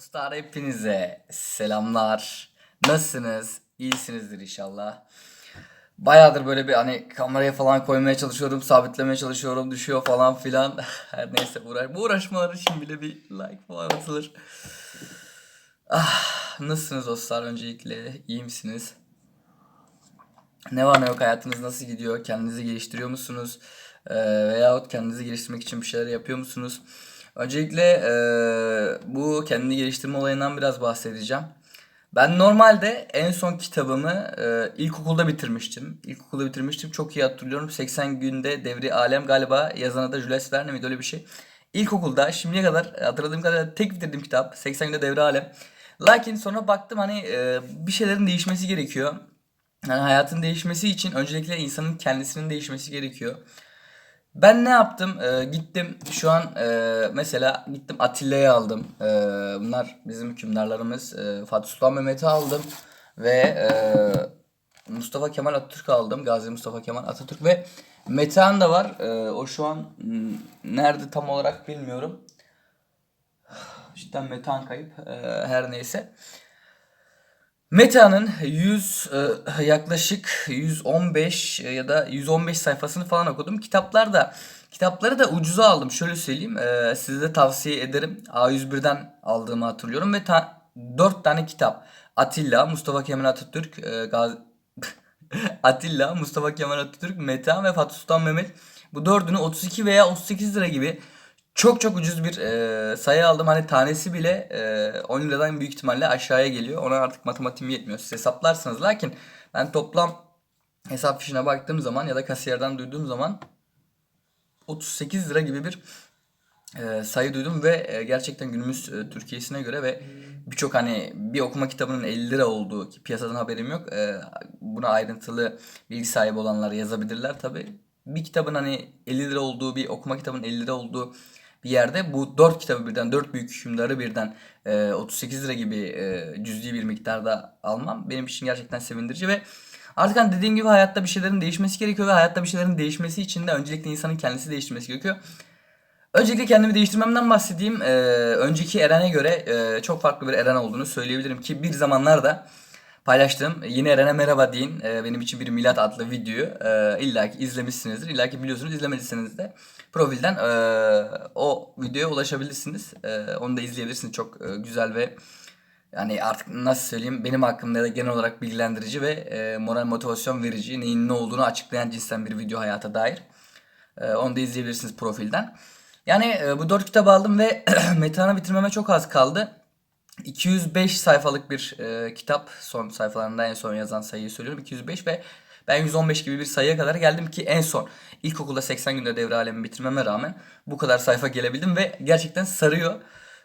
Dostlar hepinize selamlar. Nasılsınız? İyisinizdir inşallah. Bayağıdır böyle bir hani kameraya falan koymaya çalışıyorum, sabitlemeye çalışıyorum, düşüyor falan filan. Her neyse uğraş, bu uğraşmalar için bile bir like falan atılır. Ah, nasılsınız dostlar öncelikle? İyi misiniz? Ne var ne yok hayatınız nasıl gidiyor? Kendinizi geliştiriyor musunuz? Ee, veyahut kendinizi geliştirmek için bir şeyler yapıyor musunuz? Öncelikle ee, bu kendini geliştirme olayından biraz bahsedeceğim. Ben normalde en son kitabımı ee, ilkokulda bitirmiştim. İlkokulda bitirmiştim. Çok iyi hatırlıyorum. 80 günde devri alem galiba yazanı da Jules Verne miydi öyle bir şey. İlkokulda şimdiye kadar hatırladığım kadarıyla tek bitirdiğim kitap 80 günde devri alem. Lakin sonra baktım hani ee, bir şeylerin değişmesi gerekiyor. Yani hayatın değişmesi için öncelikle insanın kendisinin değişmesi gerekiyor. Ben ne yaptım? Ee, gittim şu an e, mesela gittim Atilla'yı aldım. Ee, bunlar bizim hükümdarlarımız. Ee, Fatih Sultan Mehmet'i aldım ve e, Mustafa Kemal Atatürk aldım. Gazi Mustafa Kemal Atatürk ve Metehan da var. Ee, o şu an nerede tam olarak bilmiyorum. Cidden Metehan kayıp. Ee, her neyse. Meta'nın 100 e, yaklaşık 115 ya da 115 sayfasını falan okudum. Kitaplar da kitapları da ucuza aldım. Şöyle söyleyeyim. E, size de tavsiye ederim. A101'den aldığımı hatırlıyorum ve ta, 4 tane kitap. Atilla, Mustafa Kemal Atatürk, e, Gazi Atilla, Mustafa Kemal Atatürk, Meta ve Fatih Sultan Mehmet. Bu dördünü 32 veya 38 lira gibi çok çok ucuz bir e, sayı aldım. Hani tanesi bile e, 10 liradan büyük ihtimalle aşağıya geliyor. Ona artık matematiğim yetmiyor. Siz hesaplarsınız. Lakin ben toplam hesap fişine baktığım zaman ya da kasiyerden duyduğum zaman 38 lira gibi bir e, sayı duydum ve e, gerçekten günümüz e, Türkiye'sine göre ve birçok hani bir okuma kitabının 50 lira olduğu ki piyasadan haberim yok. E, buna ayrıntılı bilgi sahibi olanlar yazabilirler tabi. Bir kitabın hani 50 lira olduğu bir okuma kitabının 50 lira olduğu bir yerde bu 4 kitabı birden 4 büyük hükümdarı birden e, 38 lira gibi e, bir miktarda almam benim için gerçekten sevindirici ve artık hani dediğim gibi hayatta bir şeylerin değişmesi gerekiyor ve hayatta bir şeylerin değişmesi için de öncelikle insanın kendisi değiştirmesi gerekiyor. Öncelikle kendimi değiştirmemden bahsedeyim. Ee, önceki Eren'e göre e, çok farklı bir Eren olduğunu söyleyebilirim ki bir zamanlarda paylaştığım yine Eren'e merhaba deyin e, benim için bir milat adlı videoyu e, illa ki izlemişsinizdir. İlla ki biliyorsunuz izlemediyseniz de profilden e, o videoya ulaşabilirsiniz. E, onu da izleyebilirsiniz. Çok e, güzel ve yani artık nasıl söyleyeyim benim hakkımda da genel olarak bilgilendirici ve e, moral motivasyon verici neyin ne olduğunu açıklayan cinsten bir video hayata dair. E, onu da izleyebilirsiniz profilden. Yani e, bu dört kitabı aldım ve Metehan'ı bitirmeme çok az kaldı. 205 sayfalık bir e, kitap. Son sayfalarında en son yazan sayıyı söylüyorum. 205 ve ben 115 gibi bir sayıya kadar geldim ki en son ilkokulda 80 günde devre alemi bitirmeme rağmen bu kadar sayfa gelebildim ve gerçekten sarıyor.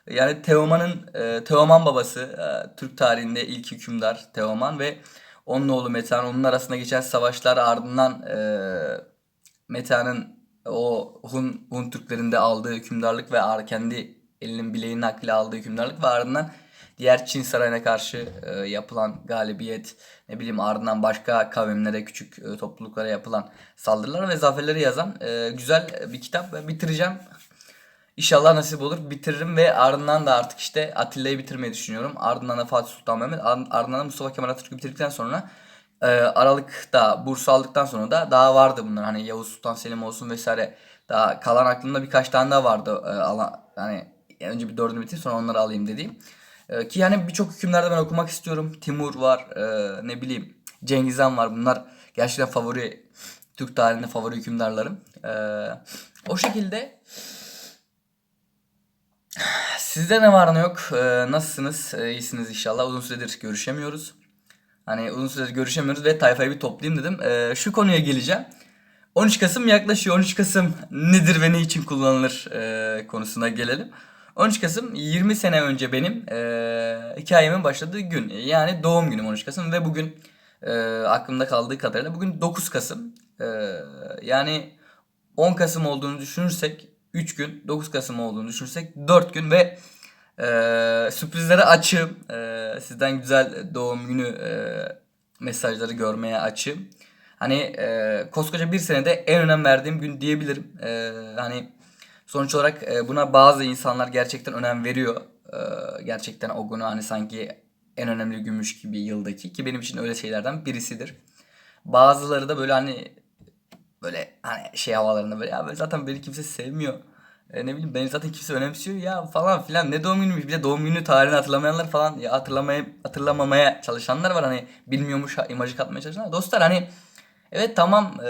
Yani Teoman'ın e, Teoman babası e, Türk tarihinde ilk hükümdar Teoman ve onun oğlu Metehan onun arasında geçen savaşlar ardından e, Metehan'ın o Hun, Hun Türklerinde aldığı hükümdarlık ve kendi elinin bileğinin hakkıyla aldığı hükümdarlık ve ardından diğer Çin sarayına karşı e, yapılan galibiyet ne bileyim ardından başka kavimlere küçük e, topluluklara yapılan saldırılar ve zaferleri yazan e, güzel bir kitap ve bitireceğim. İnşallah nasip olur bitiririm ve ardından da artık işte Atilla'yı bitirmeyi düşünüyorum. Ardından da Fatih Sultan Mehmet ar- ardından da Mustafa Kemal Atatürk'ü bitirdikten sonra e, Aralık'ta burs aldıktan sonra da daha vardı bunlar. Hani Yavuz Sultan Selim olsun vesaire. Daha kalan aklımda birkaç tane daha vardı. E, ala, hani önce bir dördünü bitireyim sonra onları alayım dediğim. E, ki yani birçok hükümlerde ben okumak istiyorum. Timur var, e, ne bileyim Cengiz Han var. Bunlar gerçekten favori Türk tarihinde favori hükümdarlarım. E, o şekilde sizde ne var ne yok? E, nasılsınız? E, iyisiniz inşallah. Uzun süredir görüşemiyoruz. Hani uzun süredir görüşemiyoruz ve tayfayı bir toplayayım dedim. E, şu konuya geleceğim. 13 Kasım yaklaşıyor. 13 Kasım nedir ve ne için kullanılır e, konusuna gelelim. 13 Kasım 20 sene önce benim e, hikayemin başladığı gün. Yani doğum günüm 13 Kasım ve bugün e, aklımda kaldığı kadarıyla bugün 9 Kasım. E, yani 10 Kasım olduğunu düşünürsek 3 gün, 9 Kasım olduğunu düşünürsek 4 gün ve e, sürprizlere açığım. E, sizden güzel doğum günü e, mesajları görmeye açığım. Hani e, koskoca bir senede en önem verdiğim gün diyebilirim. E, hani sonuç olarak e, buna bazı insanlar gerçekten önem veriyor. Ee, gerçekten o günü hani sanki en önemli günmüş gibi yıldaki ki benim için öyle şeylerden birisidir. Bazıları da böyle hani böyle hani şey havalarında böyle ya böyle zaten beni kimse sevmiyor. E, ne bileyim beni zaten kimse önemsiyor ya falan filan ne doğum günüymüş bir de doğum günü tarihini hatırlamayanlar falan ya hatırlamaya hatırlamamaya çalışanlar var hani bilmiyormuş imajı katmaya çalışanlar. Dostlar hani evet tamam e,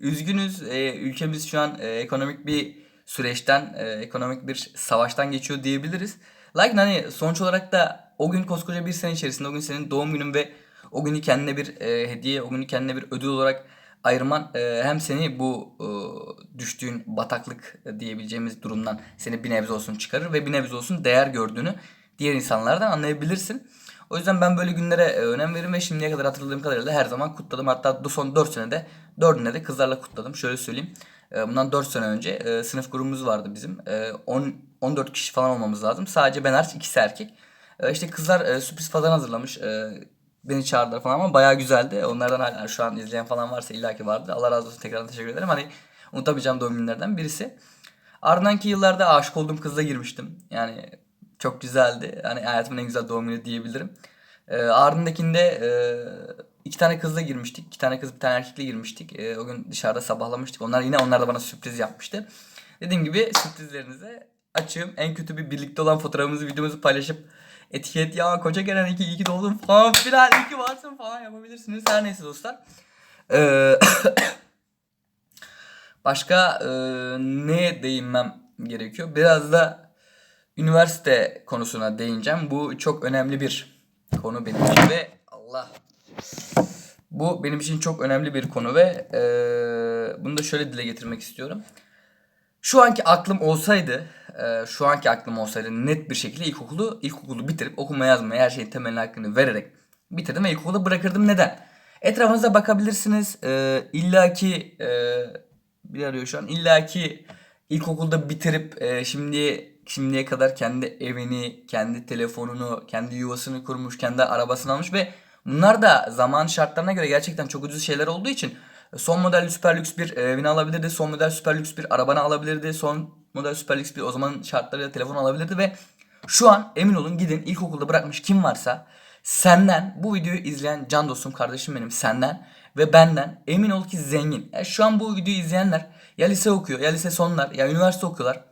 üzgünüz E, ülkemiz şu an e, ekonomik bir süreçten e, ekonomik bir savaştan geçiyor diyebiliriz. Lakin hani sonuç olarak da o gün koskoca bir sene içerisinde o gün senin doğum günün ve o günü kendine bir e, hediye, o günü kendine bir ödül olarak ayırman e, hem seni bu e, düştüğün bataklık diyebileceğimiz durumdan seni bir nebze olsun çıkarır ve bir nebze olsun değer gördüğünü diğer insanlardan anlayabilirsin. O yüzden ben böyle günlere e, önem veririm ve şimdiye kadar hatırladığım kadarıyla her zaman kutladım. Hatta son 4 senede 4'ünde de kızlarla kutladım. Şöyle söyleyeyim. E, Bundan 4 sene önce e, sınıf grubumuz vardı bizim. E, 10 14 kişi falan olmamız lazım. Sadece ben hariç ikisi erkek. E, İşte kızlar sürpriz falan hazırlamış. Beni çağırdılar falan ama bayağı güzeldi. Onlardan hala şu an izleyen falan varsa illaki vardır. Allah razı olsun tekrardan teşekkür ederim. Hani unutamayacağım doğum günlerden birisi. Ardınki yıllarda aşık olduğum kızla girmiştim. Yani çok güzeldi. Hani hayatımın en güzel doğum günü diyebilirim. Ee, ardındakinde e, iki tane kızla girmiştik. İki tane kız bir tane erkekle girmiştik. Ee, o gün dışarıda sabahlamıştık. Onlar yine onlar da bana sürpriz yapmıştı. Dediğim gibi sürprizlerinize açığım. En kötü bir birlikte olan fotoğrafımızı videomuzu paylaşıp etiket ya koca gelen iki iyi ki doğdun falan filan iyi varsın falan yapabilirsiniz. Her neyse dostlar. Ee, başka e, neye değinmem gerekiyor? Biraz da üniversite konusuna değineceğim. Bu çok önemli bir konu benim için ve Allah bu benim için çok önemli bir konu ve e, bunu da şöyle dile getirmek istiyorum. Şu anki aklım olsaydı, e, şu anki aklım olsaydı net bir şekilde ilkokulu ilkokulu bitirip okuma yazma her şeyin temelini hakkını vererek bitirdim ve ilkokulu bırakırdım. Neden? Etrafınıza bakabilirsiniz. E, illaki e, bir arıyor şu an. illaki ilkokulda bitirip e, şimdiye şimdiye kadar kendi evini, kendi telefonunu, kendi yuvasını kurmuş, kendi arabasını almış ve bunlar da zaman şartlarına göre gerçekten çok ucuz şeyler olduğu için son model süper lüks bir e, evini alabilirdi, son model süper lüks bir arabanı alabilirdi, son model süper lüks bir o zaman şartlarıyla telefon alabilirdi ve şu an emin olun gidin ilkokulda bırakmış kim varsa senden bu videoyu izleyen can dostum kardeşim benim senden ve benden emin ol ki zengin. Ya şu an bu videoyu izleyenler ya lise okuyor ya lise sonlar ya üniversite okuyorlar.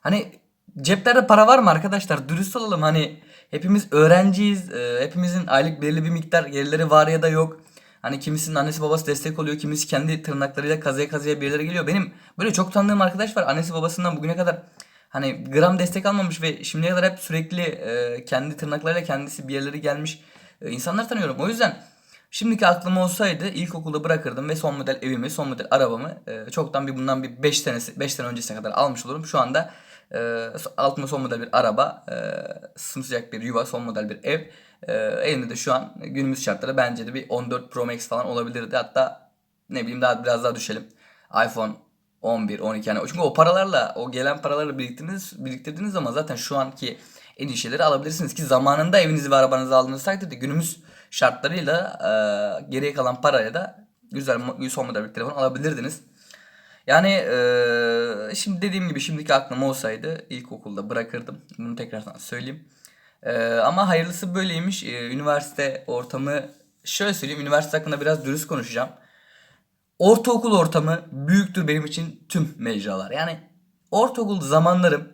Hani ceplerde para var mı arkadaşlar? Dürüst olalım hani hepimiz öğrenciyiz. e, hepimizin aylık belirli bir miktar gelirleri var ya da yok. Hani kimisinin annesi babası destek oluyor. Kimisi kendi tırnaklarıyla kazıya kazıya bir yerlere geliyor. Benim böyle çok tanıdığım arkadaş var. Annesi babasından bugüne kadar hani gram destek almamış ve şimdiye kadar hep sürekli e, kendi tırnaklarıyla kendisi bir yerlere gelmiş e, insanlar tanıyorum. O yüzden Şimdiki aklım olsaydı ilkokulda bırakırdım ve son model evimi, son model arabamı e, çoktan bir bundan bir 5 senesi 5 sene öncesine kadar almış olurum. Şu anda e, altında son model bir araba, e, sımsıcak bir yuva, son model bir ev. E, elimde de şu an günümüz şartları bence de bir 14 Pro Max falan olabilirdi. Hatta ne bileyim daha biraz daha düşelim. iPhone 11, 12 yani. Çünkü o paralarla, o gelen paralarla biriktirdiğiniz, biriktirdiğiniz zaman zaten şu anki en iyi şeyleri alabilirsiniz ki zamanında evinizi ve arabanızı aldığınız takdirde günümüz şartlarıyla e, geriye kalan parayla da güzel son model bir telefon alabilirdiniz. Yani e, şimdi dediğim gibi şimdiki aklım olsaydı ilkokulda bırakırdım. Bunu tekrardan söyleyeyim. E, ama hayırlısı böyleymiş. E, üniversite ortamı şöyle söyleyeyim. Üniversite hakkında biraz dürüst konuşacağım. Ortaokul ortamı büyüktür benim için tüm mecralar. Yani ortaokul zamanlarım,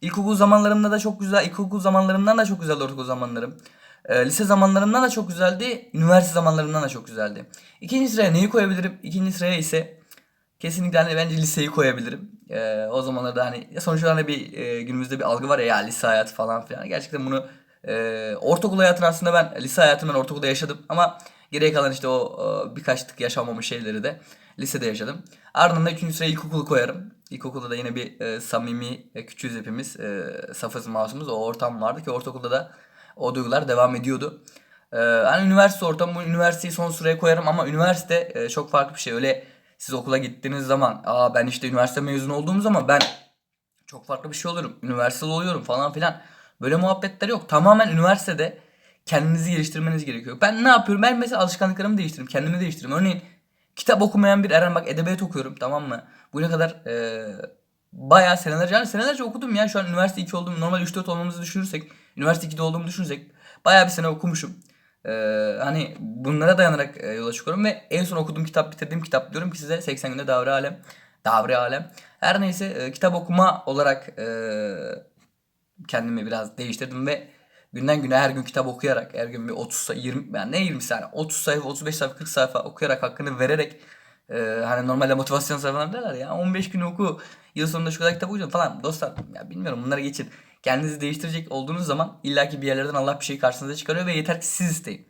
ilkokul zamanlarımda da çok güzel, ilkokul zamanlarımdan da çok güzeldi ortaokul zamanlarım. Ee, lise zamanlarımdan da çok güzeldi, üniversite zamanlarımdan da çok güzeldi. İkinci sıraya neyi koyabilirim? İkinci sıraya ise kesinlikle hani bence liseyi koyabilirim. Ee, o zamanlarda hani sonuçta hani bir e, günümüzde bir algı var ya, ya lise hayatı falan filan. Gerçekten bunu e, ortaokul hayatını aslında ben lise hayatını ben ortaokulda yaşadım ama geriye kalan işte o e, birkaç tık yaşamamış şeyleri de lisede yaşadım. Ardından da üçüncü sıraya ilkokulu koyarım. İlkokulda da yine bir e, samimi, e, küçüğüz hepimiz. E, safız masumuz. O ortam vardı ki ortaokulda da o duygular devam ediyordu. Ee, hani üniversite ortamı, üniversiteyi son sıraya koyarım ama üniversite e, çok farklı bir şey. Öyle siz okula gittiğiniz zaman, aa ben işte üniversite mezunu olduğum zaman ben çok farklı bir şey oluyorum. Üniversiteli oluyorum falan filan. Böyle muhabbetler yok. Tamamen üniversitede kendinizi geliştirmeniz gerekiyor. Ben ne yapıyorum? Ben mesela alışkanlıklarımı değiştiririm. Kendimi değiştiririm. Örneğin kitap okumayan bir Eren bak edebiyat okuyorum tamam mı? Bugüne kadar e, bayağı senelerce yani senelerce okudum ya şu an üniversite 2 oldum. Normal 3-4 olmamızı düşünürsek üniversite 2'de olduğumu düşünürsek bayağı bir sene okumuşum. Ee, hani bunlara dayanarak e, yola çıkıyorum ve en son okuduğum kitap bitirdiğim kitap diyorum ki size 80 günde Davre Alem. Davre Alem. Her neyse e, kitap okuma olarak e, kendimi biraz değiştirdim ve günden güne her gün kitap okuyarak her gün bir 30 sayfa 20 yani ne 20 sayfa 30 sayfa 35 sayfa 40 sayfa okuyarak hakkını vererek e, hani normalde motivasyon sayfaları derler ya 15 gün oku yıl sonunda şu kadar kitap okuyacağım falan dostlar ya bilmiyorum bunları geçin kendinizi değiştirecek olduğunuz zaman illaki bir yerlerden Allah bir şey karşınıza çıkarıyor ve yeter ki siz isteyin.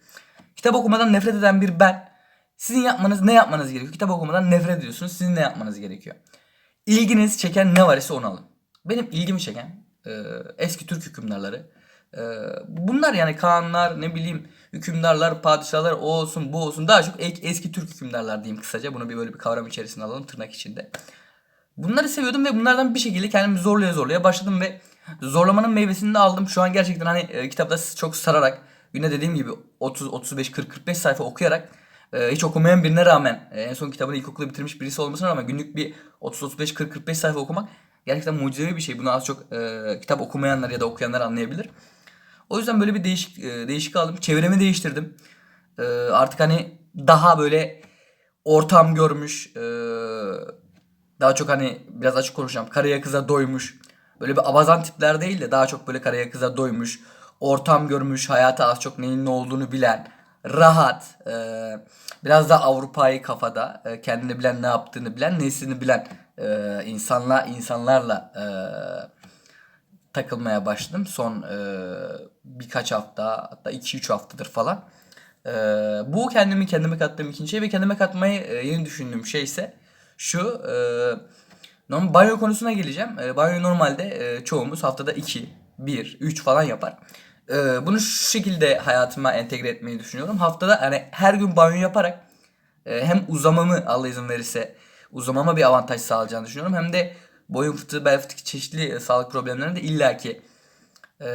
Kitap okumadan nefret eden bir ben sizin yapmanız ne yapmanız gerekiyor? Kitap okumadan nefret ediyorsunuz. Sizin ne yapmanız gerekiyor? İlginiz çeken ne var ise onu alın. Benim ilgimi çeken e, eski Türk hükümdarları. E, bunlar yani kanunlar ne bileyim hükümdarlar, padişahlar o olsun bu olsun. Daha çok eski Türk hükümdarlar diyeyim kısaca. Bunu bir böyle bir kavram içerisine alalım tırnak içinde. Bunları seviyordum ve bunlardan bir şekilde kendimi zorlaya zorlaya başladım ve zorlamanın meyvesini de aldım. Şu an gerçekten hani e, kitapta çok sararak güne dediğim gibi 30 35 40 45 sayfa okuyarak e, hiç okumayan birine rağmen e, en son kitabını ilkokulda bitirmiş birisi olmasına rağmen günlük bir 30 35 40 45 sayfa okumak gerçekten mucizevi bir şey. Bunu az çok e, kitap okumayanlar ya da okuyanlar anlayabilir. O yüzden böyle bir değişik e, değişik aldım. Çevremi değiştirdim. E, artık hani daha böyle ortam görmüş, e, daha çok hani biraz açık konuşacağım. Karıya kıza doymuş. Böyle bir abazan tipler değil de daha çok böyle karıya kıza doymuş. Ortam görmüş, hayata az çok neyin ne olduğunu bilen, rahat, e, biraz da Avrupa'yı kafada, e, kendini bilen, ne yaptığını bilen, nesini bilen e, insanla insanlarla e, takılmaya başladım. Son e, birkaç hafta hatta 2-3 haftadır falan. E, bu kendimi kendime kattığım ikinci şey ve kendime katmayı e, yeni düşündüğüm şey ise şu. E, normal banyo konusuna geleceğim. E, banyo normalde e, çoğumuz haftada 2, 1, 3 falan yapar. E, bunu şu şekilde hayatıma entegre etmeyi düşünüyorum. Haftada yani her gün banyo yaparak e, hem uzamamı Allah izin verirse uzamama bir avantaj sağlayacağını düşünüyorum. Hem de boyun fıtığı, bel fıtığı çeşitli e, sağlık problemlerine de illaki e,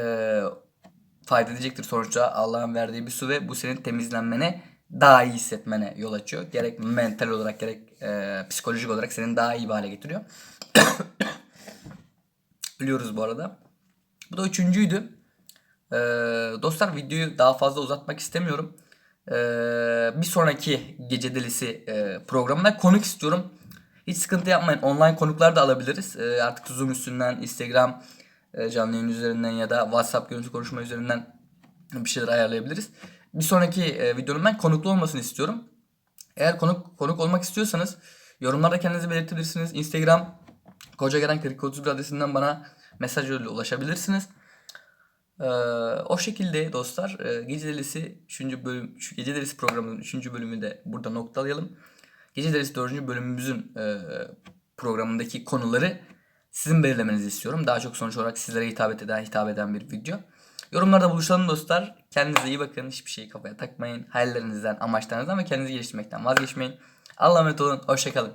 fayda edecektir. Sonuçta Allah'ın verdiği bir su ve bu senin temizlenmene daha iyi hissetmene yol açıyor. Gerek mental olarak gerek e, psikolojik olarak senin daha iyi bir hale getiriyor. Ölüyoruz bu arada. Bu da üçüncüydü. Ee, dostlar videoyu daha fazla uzatmak istemiyorum. Ee, bir sonraki Gece Delisi e, programına konuk istiyorum. Hiç sıkıntı yapmayın. Online konuklar da alabiliriz. Ee, artık Zoom üstünden, Instagram e, canlı yayın üzerinden ya da WhatsApp görüntü konuşma üzerinden bir şeyler ayarlayabiliriz. Bir sonraki e, videonun ben konuklu olmasını istiyorum. Eğer konuk konuk olmak istiyorsanız yorumlarda kendinizi belirtebilirsiniz. Instagram Kocagelen 4031 adresinden bana mesaj yoluyla ulaşabilirsiniz. Ee, o şekilde dostlar e, Gece Delisi 3. bölüm şu Gece Delisi programının 3. bölümü de burada noktalayalım. Gece Delisi 4. bölümümüzün e, programındaki konuları sizin belirlemenizi istiyorum. Daha çok sonuç olarak sizlere hitap eden, hitap eden bir video. Yorumlarda buluşalım dostlar. Kendinize iyi bakın. Hiçbir şeyi kafaya takmayın. Hayallerinizden, amaçlarınızdan ve kendinizi geliştirmekten vazgeçmeyin. Allah'a emanet olun. Hoşçakalın.